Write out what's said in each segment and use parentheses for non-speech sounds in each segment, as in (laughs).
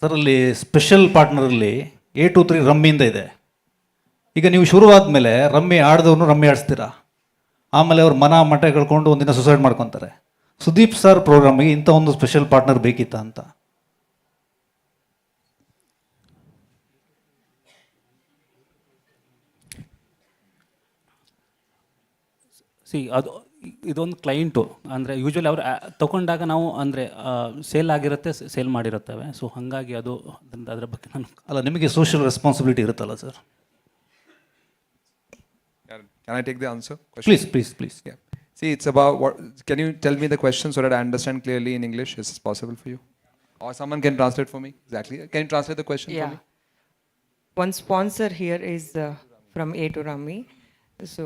Sir ಅಲ್ಲಿ special ಪಾರ್ಟ್ನರಲ್ಲಿ A two three ರಮ್ಮಿಯಿಂದ ಇದೆ. ಈಗ ನೀವು ಶುರುವಾದ ಮೇಲೆ ರಮ್ಮಿ ಆಡಿದವ್ರು ರಮ್ಮಿ ಆಡಿಸ್ತೀರಾ? ಆಮೇಲೆ ಅವ್ರು ಮನ ಮಠ ಕಳ್ಕೊಂಡು ಒಂದಿನ ಸುಸೈಡ್ ಮಾಡ್ಕೊತಾರೆ. ಸುದೀಪ್ ಸರ್ ಪ್ರೋಗ್ರಾಮಿಗೆ ಇಂಥ ಒಂದು ಸ್ಪೆಷಲ್ ಪಾರ್ಟ್ನರ್ ಬೇಕಿತ್ತ ಅಂತ? ಸಿ, ಅದು ಇದೊಂದು ಕ್ಲೈಂಟು ಅಂದರೆ ಯೂಶ್ವಲಿ ಅವ್ರು ಆ- ತಗೊಂಡಾಗ ನಾವು ಅಂದರೆ ಸೇಲ್ ಆಗಿರುತ್ತೆ ಸೇಲ್ ಮಾಡಿರುತ್ತವೆ ಸೊ ಹಾಗಾಗಿ ಅದು ಅದ್ರಿಂದ ಅದ್ರ ಬಗ್ಗೆ ನಾನು ಅಲ್ಲ ನಿಮಗೆ ಸೋಷಿಯಲ್ ರೆಸ್ಪಾನ್ಸಿಬಿಲಿಟಿ ಇರುತ್ತಲ್ಲ sir Can I take the answer? Question? Please please please Yeah. See, it's about what. Can you tell me the question so that I understand clearly in English? Is this possible for you? Or someone can translate for me? Exactly. Can you translate the question Yeah. for me? One sponsor here is uh, from A to Rami. So,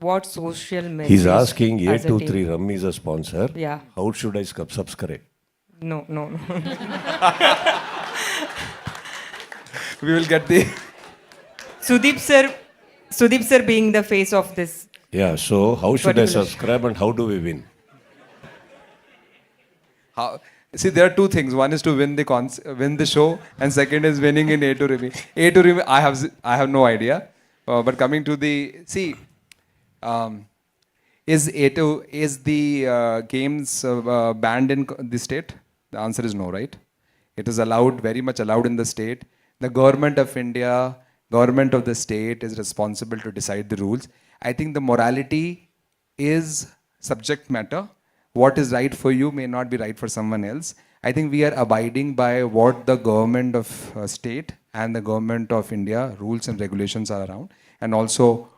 what social message? He's asking as a team- A23 Rum is a sponsor. Yeah. How should I sub- subscribe? No, no, no. (laughs) We will get the. (laughs) Sudeep sir, Sudeep sir being the face of this. Yeah, so how should I Particular- subscribe and how do we win? How, see, there are two things. One is to win the cons- win the show, and second is winning in A to Rimi. A to Rimi, I have z- I have no idea. Uh, but coming to the see, um, is A to is the uh, games uh, uh, banned in the state? The answer is no, right? It is allowed, very much allowed in the state. The government of India, government of the state is responsible to decide the rules. I think the morality is subject matter. What is right for you may not be right for someone else. I think we are abiding by what the government of uh, state and the government of India rules and regulations are around, and also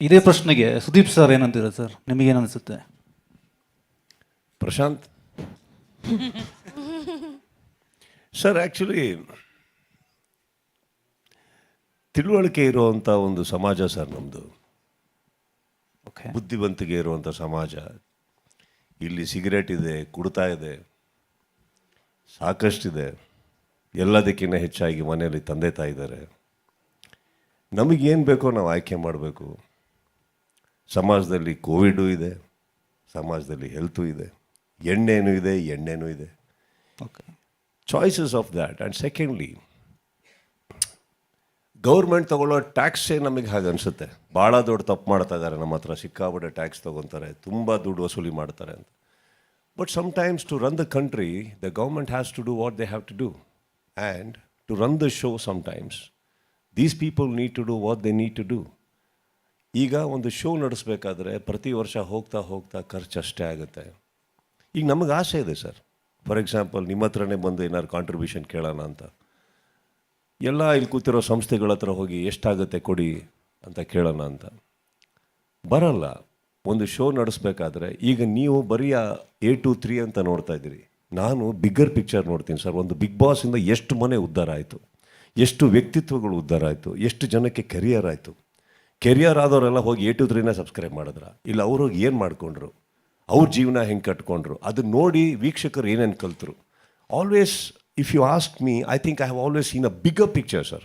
ಇದೇ ಪ್ರಶ್ನೆಗೆ Sudeep sir ಏನಂತೀರ sir? ನಿಮಗೇನು ಅನಿಸುತ್ತೆ Prashant? Sir actually ತಿಳುವಳಿಕೆ ಇರುವಂಥ ಒಂದು ಸಮಾಜ sir ನಮ್ಮದು ಬುದ್ಧಿವಂತಿಕೆ ಇರುವಂಥ ಸಮಾಜ. ಇಲ್ಲಿ ಸಿಗರೇಟ್ ಇದೆ ಕುಡ್ತಾ ಇದೆ ಸಾಕಷ್ಟಿದೆ. ಎಲ್ಲದಕ್ಕಿಂತ ಹೆಚ್ಚಾಗಿ ಮನೆಯಲ್ಲಿ ತಂದೆ ತಾಯಿದ್ದಾರೆ ನಮಗೇನು ಬೇಕೋ ನಾವು ಆಯ್ಕೆ ಮಾಡಬೇಕು. ಸಮಾಜದಲ್ಲಿ ಕೋವಿಡು ಇದೆ ಸಮಾಜದಲ್ಲಿ ಹೆಲ್ತು ಇದೆ ಎಣ್ಣೆನೂ ಇದೆ ಎಣ್ಣೆನೂ ಇದೆ. Okay choices of that and secondly government ತಗೊಳ್ಳೋ ಟ್ಯಾಕ್ಸೇ ನಮಗೆ ಹಾಗೆ ಅನಿಸುತ್ತೆ. ಭಾಳ ದೊಡ್ಡ ತಪ್ಪು ಮಾಡ್ತಾ ಇದ್ದಾರೆ ನಮ್ಮ ಹತ್ರ ಸಿಕ್ಕಾಪಟ್ಟೆ ಟ್ಯಾಕ್ಸ್ ತೊಗೊತಾರೆ ತುಂಬ ದುಡ್ಡು ವಸೂಲಿ ಮಾಡ್ತಾರೆ ಅಂತ. But sometimes to run the country the government has to do what they have to do and to run the show sometimes these people need to do what they need to do ಈಗ ಒಂದು show ನಡೆಸಬೇಕಾದ್ರೆ ಪ್ರತಿ ವರ್ಷ ಹೋಗ್ತಾ ಹೋಗ್ತಾ ಖರ್ಚು ಅಷ್ಟೇ ಆಗುತ್ತೆ. ಈಗ ನಮಗೆ ಆಸೆ ಇದೆ ಸರ್. ಫಾರ್ ಎಕ್ಸಾಂಪಲ್ ನಿಮ್ಮ ಹತ್ರನೇ ಬಂದು ಏನಾದ್ರು ಕಾಂಟ್ರಿಬ್ಯೂಷನ್ ಕೇಳೋಣ ಅಂತ. ಎಲ್ಲ ಇಲ್ಲಿ ಕೂತಿರೋ ಸಂಸ್ಥೆಗಳ ಹತ್ರ ಹೋಗಿ ಎಷ್ಟಾಗುತ್ತೆ ಕೊಡಿ ಅಂತ ಕೇಳೋಣ ಅಂತ. ಬರಲ್ಲ. ಒಂದು ಶೋ ನಡೆಸ್ಬೇಕಾದ್ರೆ ಈಗ ನೀವು ಬರೀ ಎ ಟು ತ್ರೀ ಅಂತ ನೋಡ್ತಾ ಇದ್ದೀರಿ. ನಾನು ಬಿಗ್ಗರ್ ಪಿಕ್ಚರ್ ನೋಡ್ತೀನಿ ಸರ್. ಒಂದು ಬಿಗ್ ಬಾಸಿಂದ ಎಷ್ಟು ಮನೆ ಉದ್ಧಾರ ಆಯಿತು? ಎಷ್ಟು ವ್ಯಕ್ತಿತ್ವಗಳು ಉದ್ಧಾರ ಆಯಿತು? ಎಷ್ಟು ಜನಕ್ಕೆ ಕೆರಿಯರ್ ಆಯಿತು? ಕೆರಿಯರ್ ಆದವರೆಲ್ಲ ಹೋಗಿ ಎ ಟು ತ್ರೀನೇ ಸಬ್ಸ್ಕ್ರೈಬ್ ಮಾಡಿದ್ರ? ಇಲ್ಲ, ಅವರು ಹೋಗಿ ಏನು ಮಾಡ್ಕೊಂಡ್ರು? ಅವ್ರ ಜೀವನ ಹೆಂಗೆ ಕಟ್ಕೊಂಡ್ರು? ಅದು ನೋಡಿ ವೀಕ್ಷಕರು ಏನೇನು ಕಲ್ತರು. Always if you ask me I think I have always seen a bigger picture sir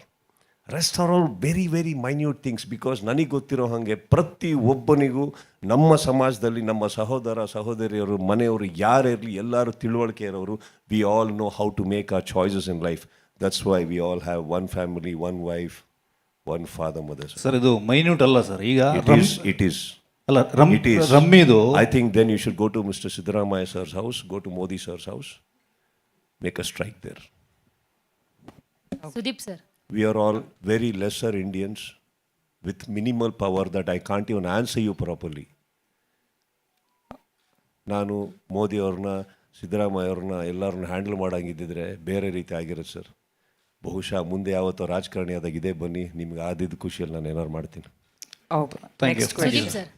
rest are all very very minute things because ನನಗೆ ಗೊತ್ತಿರೋ ಹಾಗೆ ಪ್ರತಿ ಒಬ್ಬನಿಗೂ ನಮ್ಮ ಸಮಾಜದಲ್ಲಿ ನಮ್ಮ ಸಹೋದರ, ಸಹೋದರಿಯರು, ಮನೆಯವರು ಯಾರೇ ಇರಲಿ, ಎಲ್ಲರೂ ತಿಳುವಳಿಕೆ ಇರೋರು we all know how to make our choices in life that's why we all have one family one wife one father mother sir ಇದು ಮೈನ್ಯೂಟ್ ಅಲ್ಲ ಸರ್ ಈಗ it rum- is it is ಅಲ್ಲ rum It is. ರಮ್ಮಿದು I think then you should go to mister Siddaramaiah sir's house go to Modi sir's house make a strike there. Sudeep sir We are all very lesser Indians with minimal power that I can't even answer you properly. ನಾನು ಮೋದಿ ಅವ್ರನ್ನ ಸಿದ್ದರಾಮಯ್ಯ ಅವ್ರನ್ನ ಎಲ್ಲರನ್ನ handle ಮಾಡಂಗಿದ್ದಿದ್ರೆ ಬೇರೆ ರೀತಿ ಆಗಿರುತ್ತೆ sir ಬಹುಶಃ ಮುಂದೆ ಯಾವತ್ತೋ ರಾಜಕಾರಣಿ ಆದಾಗ ಇದೇ ಬನ್ನಿ ನಿಮ್ಗೆ ಆದಿದ್ದು ಖುಷಿಯಲ್ಲಿ ನಾನು ಏನಾರು ಮಾಡ್ತೀನಿ. Okay thank sir